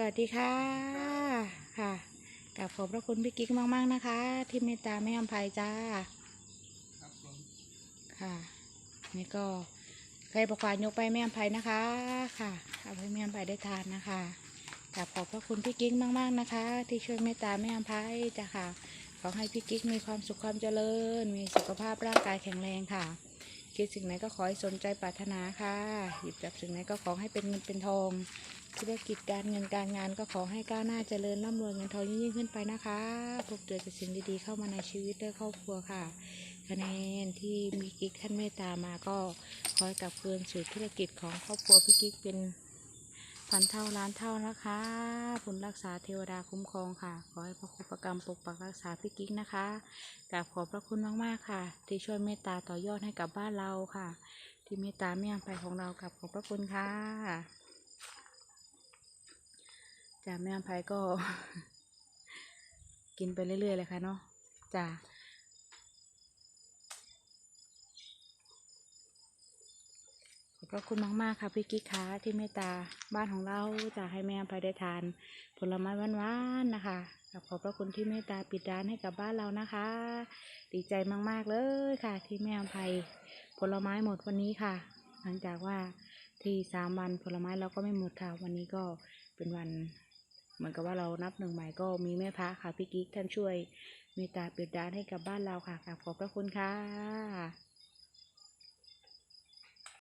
สวัสดีค่ะค่ะกับขอบพระคุณพี่กิ๊กมาก ๆ นะคะ ที่เมตตาแม่อภัยจ้าครับผมค่ะ นี่ก็ใครประควานยกไปแม่อภัยนะคะค่ะเอาให้แม่อภัยได้ทานนะคะกับขอบพระคุณพี่กิ๊กมาก ๆนะคะ ที่ช่วยเมตตาแม่อภัยจ้ะค่ะขอให้พี่กิ๊กมีความสุขความเจริญ มีสุขภาพร่างกายแข็งแรงค่ะ คิดสิ่งไหนก็ขอให้สนใจปรารถนาค่ะ หยิบจับสิ่งไหนก็ขอให้เป็นเงินเป็นทองธุรกิจการเงินการงานก็ขอให้ก้าวหน้าเจริญร่ำรวยเงินทองยิ่งขึ้นไปนะคะพบเจอแต่สิ่งดีๆเข้ามาในชีวิตและครอบครัวค่ะ คะแนนที่มีกิ๊กท่านเมตตามาก็ขอยกลับคืนสู่ธุรกิจของครอบครัวพี่กิ๊กเป็น พันเท่าล้านเท่านะคะบุญรักษาเทวดาคุ้มครองค่ะ ขอให้พระคุณประกรรมปกปักรักษาพี่กิ๊กนะคะกราบขอบพระคุณมากๆค่ะ ที่ช่วยเมตตาต่อยอดให้กับบ้านเราค่ะ ที่เมตตาเมี่ยงไปของเรากับขอบพระคุณค่ะจ้าแม่อภัยก็ กินไปเรื่อยๆเลยค่ะเนาะจ้าขอบ พระคุณมาก ๆ ค่ะพี่กิ๊กคะที่เมตตาบ้านของเราจะให้แม่อภัยได้ทาน ผลไม้หวานๆนะคะขอบพระคุณที่เมตตาปิดร้านให้กับบ้านเรานะคะ ดีใจมากๆเลยค่ะ ที่แม่อภัยผลไม้หมดวันนี้ค่ะ หลังจากว่าที่สามวันผลไม้เราก็ไม่หมดค่ะ วันนี้ก็เป็นวัน เหมือนกับว่าเรานับหนึ่งใหม่ก็มีแม่พระค่ะพี่กิ๊กท่านช่วยเมตตาปิดร้านให้กับบ้านเราค่ะขอบพระคุณค่ะ